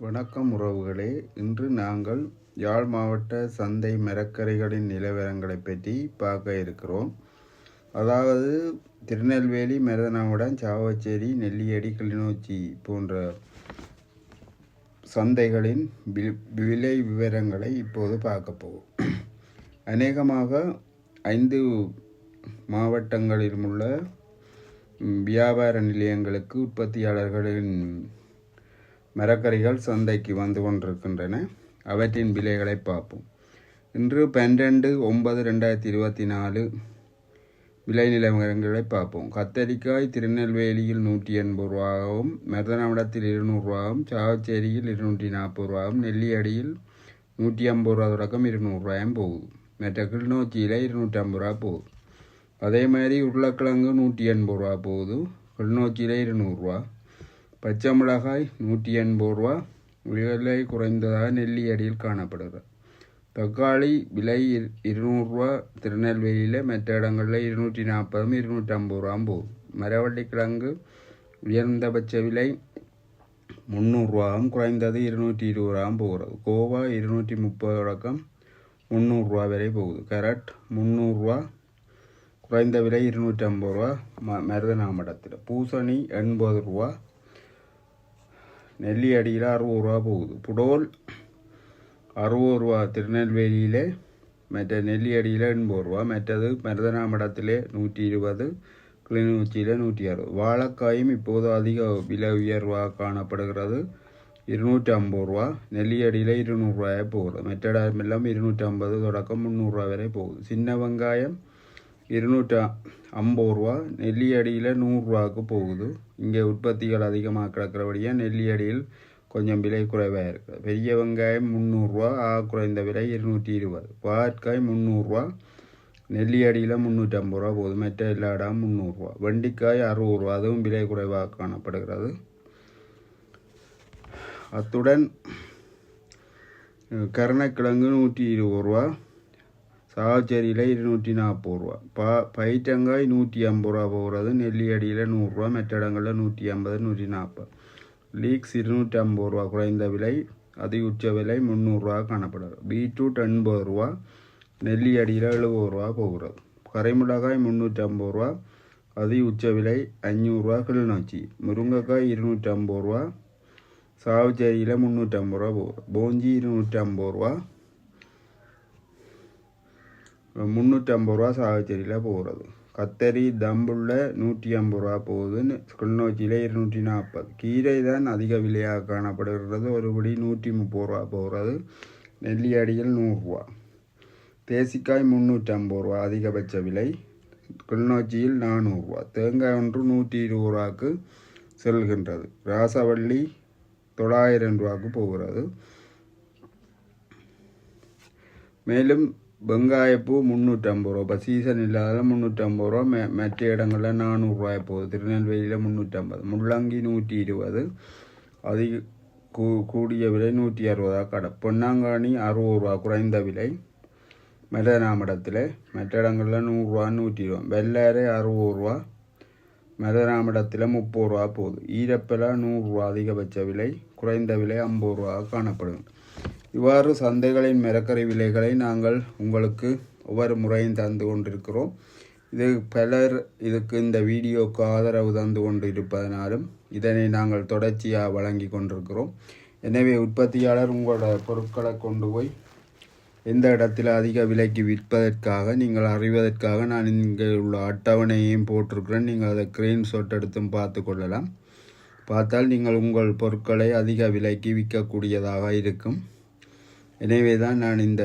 வணக்கம் உறவுகளே. இன்று நாங்கள் யாழ் மாவட்ட சந்தை மரக்கரைகளின் நிலவரங்களை பற்றி பார்க்க இருக்கிறோம். அதாவது திருநெல்வேலி மருதனாவுடன் சாவச்சேரி நெல்லியடி கிளிநொச்சி போன்ற சந்தைகளின் வி- விலை விவரங்களை இப்போது பார்க்க போவோம். அநேகமாக ஐந்து மாவட்டங்களிலும் உள்ள வியாபார நிலையங்களுக்கு உற்பத்தியாளர்களின் மரக்கறிகள் சந்தைக்கு வந்து கொண்டிருக்கின்றன. அவற்றின் விலைகளை பார்ப்போம். இன்று பன்னெண்டு ஒன்பது ரெண்டாயிரத்தி இருபத்தி நாலு விலை நிலவரங்களை பார்ப்போம். கத்தரிக்காய் திருநெல்வேலியில் நூற்றி எண்பது ரூபாவும் மருதனாவிடத்தில் இருநூறுவாவும் சாவச்சேரியில் இருநூற்றி நாற்பது ரூபாவும் நெல்லியடியில் நூற்றி ஐம்பது ரூபா தொடக்கம் இருநூறுவாயும் போகுது. மற்ற கிளிநொச்சியில் இருநூற்றி ஐம்பது ரூபா போகுது. அதே மாதிரி உருளைக்கிழங்கு நூற்றி எண்பது ரூபா போகுது. கிளிநொச்சியில் இருநூறுவா பச்சை மிளகாய் நூற்றி எண்பது ரூபா. விலை குறைந்ததாக நெல்லி அடியில் காணப்படுகிறது தக்காளி விலை இருநூறுரூவா திருநெல்வேலியில் மற்ற இடங்களில் இருநூற்றி நாற்பதும் இருநூற்றி ஐம்பது ரூபாயும் போகுது. மரவள்ளி கிழங்கு உயர்ந்தபட்ச விலை முந்நூறுரூவாவும் குறைந்தது இருநூற்றி இருபது ரூபாயும் போகிறது கோவா இருநூற்றி முப்பது அடக்கம் முந்நூறுரூவா வரை போகுது. கரட் முந்நூறுரூவா குறைந்த விலை இருநூற்றி ஐம்பது ரூபா. ம மருதநாமடத்தில் பூசணி எண்பது ரூபா. நெல்லி அடியில் அறுபது ரூபா போகுது. புடோல் அறுபது ரூபா திருநெல்வேலியில் மற்ற நெல்லி அடியில் எண்பது ரூபா மற்றது மருதநாமடத்தில் நூற்றி இருபது கிளிநொச்சியில் நூற்றி அறுபது. வாழைக்காயும் இப்போது அதிக விலை உயர்வாக காணப்படுகிறது. இருநூற்றி ஐம்பது ரூபா நெல்லி அடியில் இருநூறுவாயே போகுது. மற்ற இடமெல்லாம் இருநூற்றி ஐம்பது தொடக்கம் முந்நூறுரூவா வரை போகுது. சின்ன வெங்காயம் இருநூற்றி ஐம்பது ரூபா. நெல்லி அடியில் நூறுரூவாவுக்கு போகுது. இங்கே உற்பத்திகள் அதிகமாக கிடக்கிறபடியாக நெல்லியடியில் கொஞ்சம் விலை குறைவாக இருக்குது பெரிய வெங்காயம் முந்நூறுரூவா ஆ குறைந்த விலை இருநூற்றி இருபது. வாட்காய் முந்நூறுரூவா நெல்லியடியில் முந்நூற்றி ஐம்பது ரூபா போகுது. மற்ற எல்லா இடம் முந்நூறுரூவா வெண்டிக்காய் அறுபது ரூபா. அதுவும் விலை குறைவாக காணப்படுகிறது. அத்துடன் கருணக்கிழங்கு நூற்றி இருபது ரூபா. சாவச்சேரியில் இருநூற்றி நாற்பது ரூபா. பா பயிற்றங்காய் நூற்றி ஐம்பது ரூபா போகிறது நெல்லி அடியில் நூறுரூவா மற்ற இடங்களில் நூற்றி ஐம்பது நூற்றி நாற்பது லீக்ஸ் இருநூற்றி ஐம்பது ரூபா குறைந்த விலை அதிகுச்ச விலை முந்நூறுரூவா காணப்படுது. பீட்ரூட் எண்பது ரூபா நெல்லி அடியில் எழுபது ரூபா போகிறது. கரைமிளகாய் முந்நூற்றி ஐம்பது ரூபா அதி உச்ச விலை அஞ்சூறுரூவா கிளிநொச்சி. முருங்கைக்காய் இருநூற்றி ஐம்பது ரூபா சாவுச்சேரியில் முந்நூற்றி ஐம்பது ரூபா போகுது. போஞ்சி இருநூற்றி ஐம்பது ரூபா முந்நூற்றி ஐம்பது ரூபா சாகச்சேரியில் போகிறது கத்தரி தம்புள்ள நூற்றி ஐம்பது ரூபா போகுதுன்னு கிளிநொச்சியில் இருநூற்றி நாற்பது. கீரை தான் அதிக விலையாக காணப்படுகிறது. ஒருபடி நூற்றி முப்பது ரூபா போகிறது நெல்லியடியில் நூறுரூவா. தேசிக்காய் முந்நூற்றி ஐம்பது ரூபா அதிகபட்ச விலை. கிளிநொச்சியில் நானூறுரூவா. தேங்காய் ஒன்று நூற்றி இருபது ரூபாக்கு செல்கின்றது. ராசவள்ளி தொள்ளாயிரம் ரூபாக்கு போகிறது. மேலும் வெங்காயப்பூ முந்நூற்றம்பது ரூபா. இப்போ சீசன் இல்லாத முந்நூற்றம்பது ரூபா. மெ மற்ற இடங்களில் நானூறுரூவாய் போகுது. திருநெல்வேலியில் முந்நூற்றம்பது முள்ளங்கி நூற்றி இருபது அதிக கூ கூடிய விலை நூற்றி அறுபதா கடை. பொன்னாங்காணி அறுபது ரூபா குறைந்த விலை. மருதநாமடத்தில் மற்ற இடங்களில் நூறுரூவா நூற்றி இருபது வெள்ளாரை அறுபது ரூபா. மருதநாமடத்தில் முப்பது ரூபா போகுது. ஈரப்பலா நூறுரூவா அதிகபட்ச விலை. குறைந்த விலை ஐம்பது ரூபா காணப்படும் இவ்வாறு சந்தைகளின் மரக்கறி விலைகளை நாங்கள் உங்களுக்கு ஒவ்வொரு முறையும் தந்து கொண்டிருக்கிறோம். இது பலர் இதுக்கு இந்த வீடியோக்கு ஆதரவு தந்து கொண்டு இருப்பதனாலும் இதனை நாங்கள் தொடர்ச்சியாக வழங்கி கொண்டிருக்கிறோம். எனவே உற்பத்தியாளர் உங்களோட பொருட்களை கொண்டு போய் எந்த இடத்தில் அதிக விலைக்கு விற்பதற்காக நீங்கள் அறிவதற்காக நான் இங்கே உள்ள அட்டவணையையும் போட்டிருக்கிறேன். நீங்கள் அதை ஸ்க்ரீன்ஷாட் எடுத்தும் பார்த்து கொள்ளலாம். பார்த்தால் நீங்கள் உங்கள் பொருட்களை அதிக விலைக்கு விற்கக்கூடியதாக இருக்கும். எனவே தான் நான் இந்த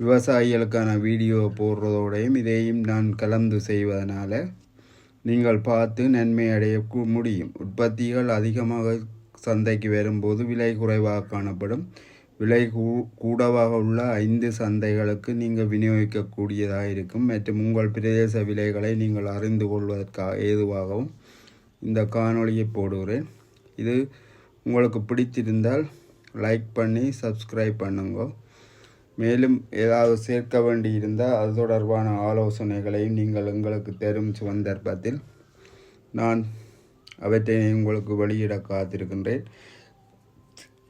விவசாயிகளுக்கான வீடியோ போடுறதோடையும் இதையும் நான் கலந்து செய்வதனால் நீங்கள் பார்த்து நன்மை அடைய முடியும். உற்பத்திகள் அதிகமாக சந்தைக்கு வரும்போது விலை குறைவாக காணப்படும். விலை கூ கூடவாக உள்ள ஐந்து சந்தைகளுக்கு நீங்கள் விநியோகிக்கக்கூடியதாக இருக்கும். மற்றும் உங்கள் பிரதேச விலைகளை நீங்கள் அறிந்து கொள்வதற்காக ஏதுவாகவும் இந்த காணொளியை போடுகிறேன். இது உங்களுக்கு பிடித்திருந்தால் லைக் பண்ணி சப்ஸ்கிரைப் பண்ணுங்க. மேலும் ஏதாவது சேர்க்க வேண்டி இருந்தால் அது தொடர்பான ஆலோசனைகளையும் நீங்கள் எங்களுக்கு தரும் சந்தர்ப்பத்தில் நான் அவற்றை உங்களுக்கு வெளியிட காத்திருக்கின்றேன்.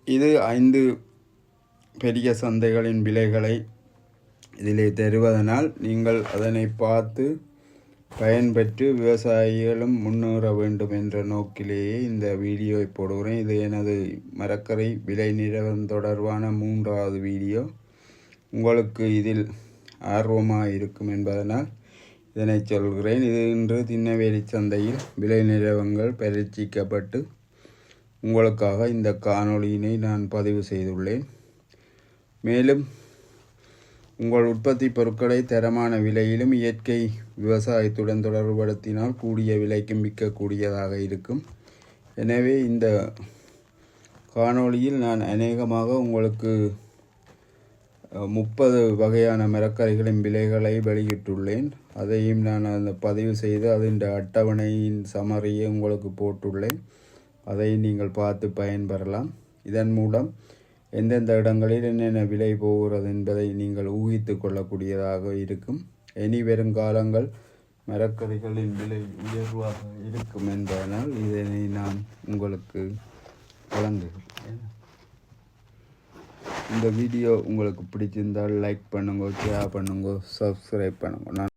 இது ஐந்து பெரிய சந்தைகளின் விலைகளை இதிலே தருவதனால் நீங்கள் அதனை பார்த்து பயன்பெற்று விவசாயிகளும் முன்னேற வேண்டும் என்ற நோக்கிலேயே இந்த வீடியோவை போடுகிறேன். இது எனது மரக்கரை விலை நிலவரம் தொடர்பான மூன்றாவது வீடியோ. உங்களுக்கு இதில் ஆர்வமாக இருக்கும் என்பதனால் இதனை சொல்கிறேன். இது இன்று திண்ணவேலி சந்தையில் விலை நிலவங்கள் பரீட்சிக்கப்பட்டு உங்களுக்காக இந்த காணொளியினை நான் பதிவு செய்துள்ளேன். மேலும் உங்கள் உற்பத்தி பொருட்களை தரமான விலையிலும் இயற்கை விவசாயத்துடன் தொடர்புபடுத்தினால் கூடிய விலைக்கும் விற்கக்கூடியதாக இருக்கும். எனவே இந்த காணொளியில் நான் அநேகமாக உங்களுக்கு முப்பது வகையான மரக்கறிகளின் விலைகளை வெளியிட்டுள்ளேன். அதையும் நான் அந்த பதிவு செய்து அதன் அட்டவணையின் சமரியை உங்களுக்கு போட்டுள்ளேன். அதை நீங்கள் பார்த்து பயன்பெறலாம். இதன் மூலம் எந்தெந்த இடங்களில் என்னென்ன விலை போகிறது என்பதை நீங்கள் ஊகித்து கொள்ளக்கூடியதாக இருக்கும். இனி வருங்காலங்கள் மரக்கறிகளின் விலை உயர்வாக இருக்கும் என்பதனால் இதனை நான் உங்களுக்கு வழங்குகிறேன் இந்த வீடியோ உங்களுக்கு பிடிச்சிருந்தால் லைக் பண்ணுங்க ஷேர் பண்ணுங்க சப்ஸ்கிரைப் பண்ணுங்க. நான்